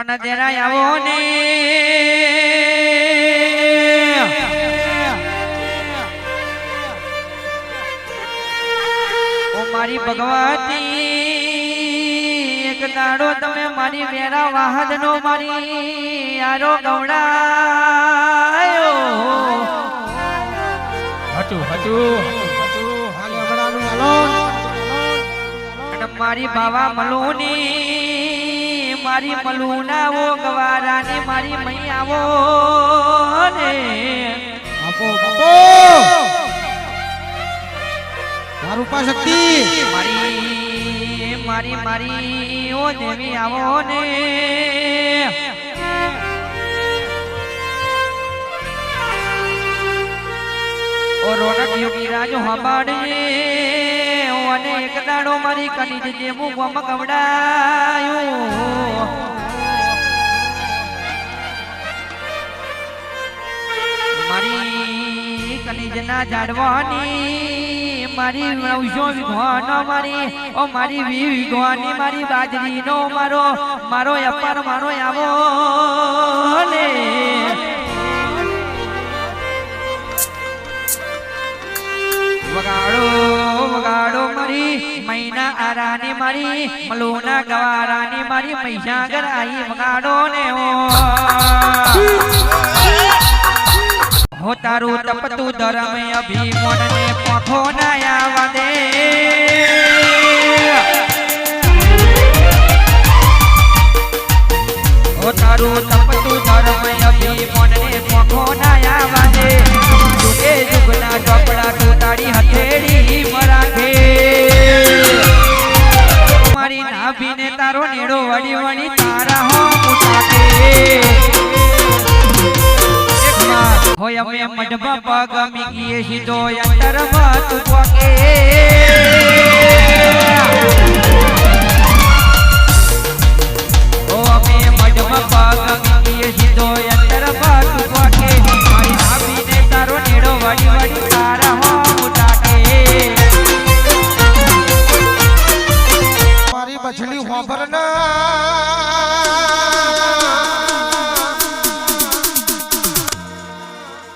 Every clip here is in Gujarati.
અને જરા આવો ને મારી ભગવતી એક દાડો તમે મારી વેરા વાહદનો મારી આરો ગવડાયો હજુ. અને મારી બાવા મલુની મારી મલુના ઓ ગવારાની મારી મૈયા આવો ને. આપો આપો મારું પા શક્તિ મારી મારી મારી ઓ દેવી આવો ને. ઓ રોનક યોગી રાજ હંભાળે. અને એક દાડો મારી કનીજ જેવું ગમ ગવડાયું. મારી કનીજના જાડવાની મારી નવસો વિઘવાનો મારી, ઓ મારી મારી બાજરીનો મારો મારો અપાર મારો આવો મૈના આરાની મારી, મલોના ગવારાની મારી મહીસાગર આઈ મગાડો ને હો તારું તપતું ધરમ અભિમોન ને પોખો દે. હો તારું તપતું ધરમ અભિમોન ને પોખો દે. જુગે જુગના ચોપડા તારો નેડો વળી વળી તારા હો મુટાકે. હોય અમે મઢમાં પગ મીકીએ સીધો અંતર વાત પોકે બછડી હોભર મછલી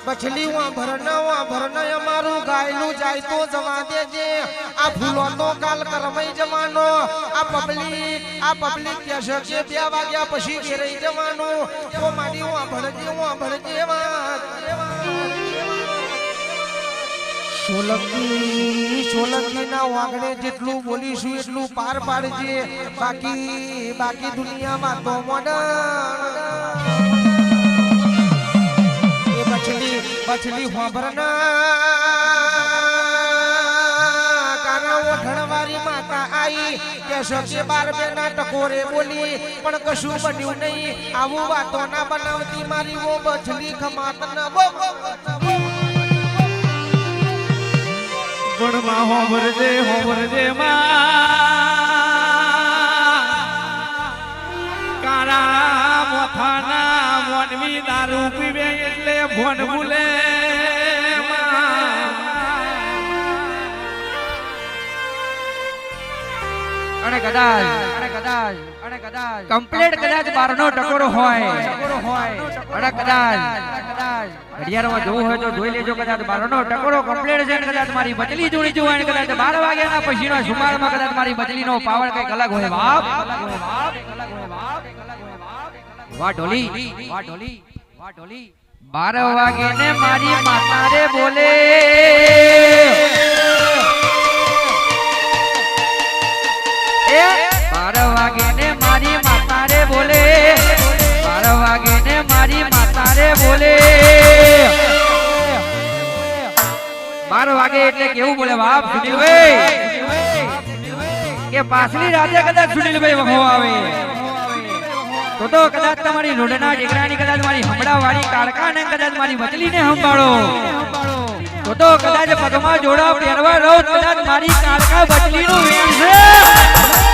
બછલી વાંભર ના વાંભર ના અમારું ગાયલું જાય તો જવા દેજે. આ ફૂલો તો કાલ કરમઈ જવાનો. આ પબ્લિક આ પબ્લિક કહેશે કે બે વાગ્યા પછી ઘેરે જવાનું. તો મારી વાંભરજે વાંભરજે વાત. સોલંકી સોલંકી ના વાગડે જેટલું બોલીશું એટલું પાર પાડજે. બાકી બાકી દુનિયામાં તો મોડર્ન એ બછલી બછલી હોંભરના માતા આવી કે સખી બાર બેના ટકોરે બોલી, પણ કશું બન્યું નહીં. આવું વાતો ના બનાવતી મારી વો બછલી ખમાત ના બો ગુણમાં હોવરજે હોવરજે માં. કાળા મોથાના મોનવી દારૂ પીવે એટલે ભોન ભૂલે અને કદાચ અને કદાચ. કમ્પ્લીટ કદાચ બારનો ટકોરો હોય. અને કદાચ ઘડિયાળમાં જોવું હોય તો જોઈ લેજો કદાચ બારનો ટકોરો કમ્પ્લીટ છે કદાચ મારી બચલી જોડી જોવાય કદાચ બાર વાગ્યાના પછીનો સુમારમાં કદાચ મારી બચલીનો પાવર કંઈક અલગ હોય. બાપ! વાહ ઢોલી. વાહ ઢોલી. વાહ ઢોલી. બાર વાગે ને મારી માતા રે બોલે. બાર વાગે એટલે કેવું બોલે, બાપ સુનિલભાઈ. કે પાછલી રાતે કદાચ સુનિલભાઈ વહો આવે. તો તો કદાચ તમારી રોડના દીકરાની કદાચ મારી હમડા વાળી કાળકા ને કદાચ મારી વચલીને સંભાળો. તો તો કદાચ પગમાં જોડા પહેરવા રહો કદાચ મારી કાળકા વચલીનું વેણ છે.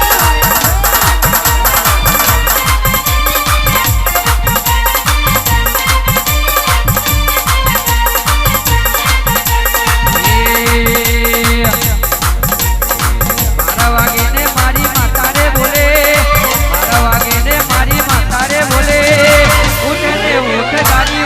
Everybody.